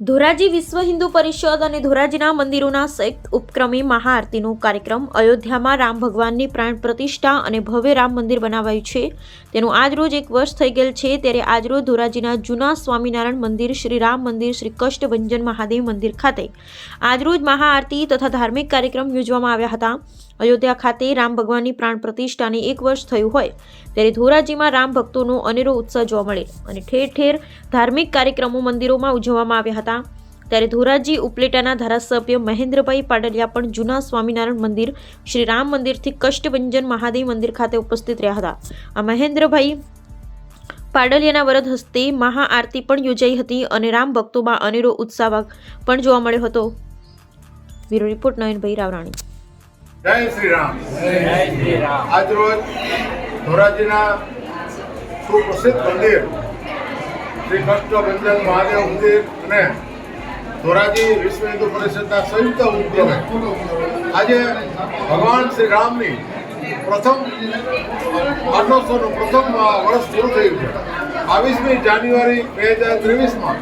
ધોરાજી વિશ્વ હિન્દુ પરિષદ અને ધોરાજીના મંદિરોના સંયુક્ત ઉપક્રમે મહાઆરતીનો કાર્યક્રમ અયોધ્યામાં રામ ભગવાનની પ્રાણ પ્રતિષ્ઠા અને ભવ્ય રામ મંદિર બનાવાયું છે. તેનું આજરોજ એક વર્ષ થઈ ગયેલ છે. ત્યારે આજરોજ ધોરાજીના જૂના સ્વામિનારાયણ મંદિર, શ્રી રામ મંદિર, શ્રી કષ્ટભંજન મહાદેવ મંદિર ખાતે આજરોજ મહાઆરતી તથા ધાર્મિક કાર્યક્રમ યોજવામાં આવ્યા હતા. અયોધ્યા ખાતે રામ ભગવાનની પ્રાણ પ્રતિષ્ઠાને એક વર્ષ થયું હોય, ત્યારે ધોરાજીમાં રામ ભક્તોનો અનેરો ઉત્સાહ જોવા મળે અને ઠેર ઠેર ધાર્મિક કાર્યક્રમો મંદિરોમાં ઉજવવામાં આવ્યા હતા. ત્યારે ધોરાજી ઉપલેટાના ધારાસભ્ય મહેન્દ્રભાઈ પાડલિયા પણ જૂના સ્વામિનારાયણ મંદિર, શ્રી રામ મંદિરથી કષ્ટભંજન મહાદેવ મંદિર ખાતે ઉપસ્થિત રહ્યા હતા. આ મહેન્દ્રભાઈ પાડલિયાના વરદ હસ્તે મહાઆરતી પણ યોજાઈ હતી અને રામ ભક્તોમાં અનેરો ઉત્સાહ પણ જોવા મળ્યો હતો. Bureau report Nayanbhai Ravrani. જય શ્રી રામ આજરોજ ધોરાજીના સુપ્રસિદ્ધ મંદિર શ્રી કષ્ટભંજન મહાદેવ મંદિર અને ધોરાજી વિશ્વ હિન્દુ પરિષદના સંયુક્ત ઉદ્યોગે આજે ભગવાન શ્રી રામની પ્રથમ પાટોત્સવનું પ્રથમ વર્ષ પૂરું થયું છે. બાવીસમી જાન્યુઆરી બે હજાર ત્રેવીસમાં,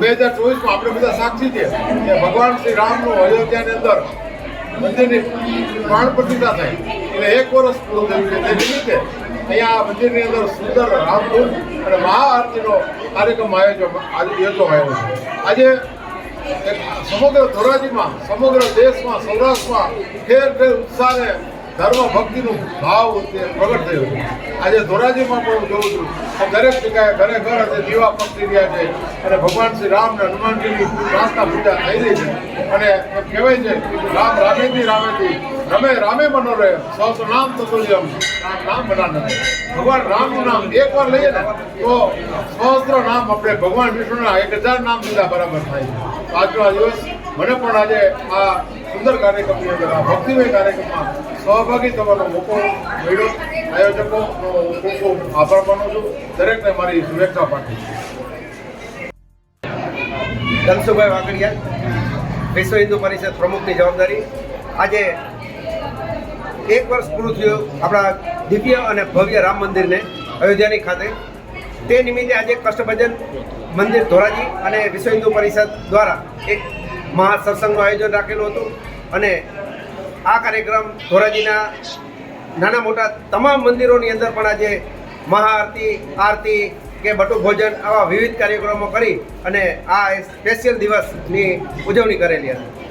બે હજાર ચોવીસમાં આપણે બધા સાક્ષી છીએ કે ભગવાન શ્રી રામનું અયોધ્યાની અંદર મંદિરની પ્રાણ થઈ એટલે એક વર્ષ પૂરું થયું છે. તે નિમિત્તે અહીંયા મંદિરની અંદર સુંદર રામધૂન અને મહાઆરતીનો કાર્યક્રમ આયોજન, આજે યોજવામાં આવ્યો છે. આજે સમગ્ર ધોરાજીમાં, સમગ્ર દેશમાં, સૌરાષ્ટ્રમાં ઠેર ઠેર ઉત્સાહ અને ધર્મ ભક્તિનું ભાવ તે પ્રગટ થયો છે. આજે ધોરાજીમાં પણ હું જોઉં છું દરેક જગ્યાએ ઘરે ઘર આજે દીવા પકડી રહ્યા છે અને ભગવાન શ્રી રામ અને હનુમાનજીની પ્રાર્થના પૂજા થઈ રહી છે. અને કહેવાય છે રામ રામેથી રામેથી રમે રામે મનોરે સહસ્ર નામ તતુલ્યમ રામ નામ બના ભગવાન રામનું નામ એક વાર લઈએ ને, તો સહસ્ત્ર નામ આપણે ભગવાન વિષ્ણુના એક હજાર નામ લીધા બરાબર થાય આજનો આ દિવસ મને પણ આજે આ સુંદર કાર્યક્રમની અંદર આ ભક્તિમય કાર્યક્રમમાં સહભાગી થવાનો મોકો મળ્યો. આયોજકોનો ખૂબ ખૂબ આભાર માનું છું. દરેકને મારી શુભેચ્છા પાઠવું છું. ધનસુભાઈ વાઘડિયા, વિશ્વ હિન્દુ પરિષદ પ્રમુખની જવાબદારી. આજે એક વર્ષ પૂરું થયું આપણા દિવ્ય અને ભવ્ય રામ મંદિરને અયોધ્યાની ખાતે. તે નિમિત્તે આજે કષ્ટભજન મંદિર ધોરાજી અને વિશ્વ હિન્દુ પરિષદ દ્વારા એક મહા સત્સંગનું આયોજન રાખેલું હતું અને આ કાર્યક્રમ ધોરાજીના નાના મોટા તમામ મંદિરોની અંદર પણ આજે મહાઆરતી, આરતી કે બટુ ભોજન આવા વિવિધ કાર્યક્રમો કરી અને આ સ્પેશિયલ દિવસની ઉજવણી કરેલી હતી.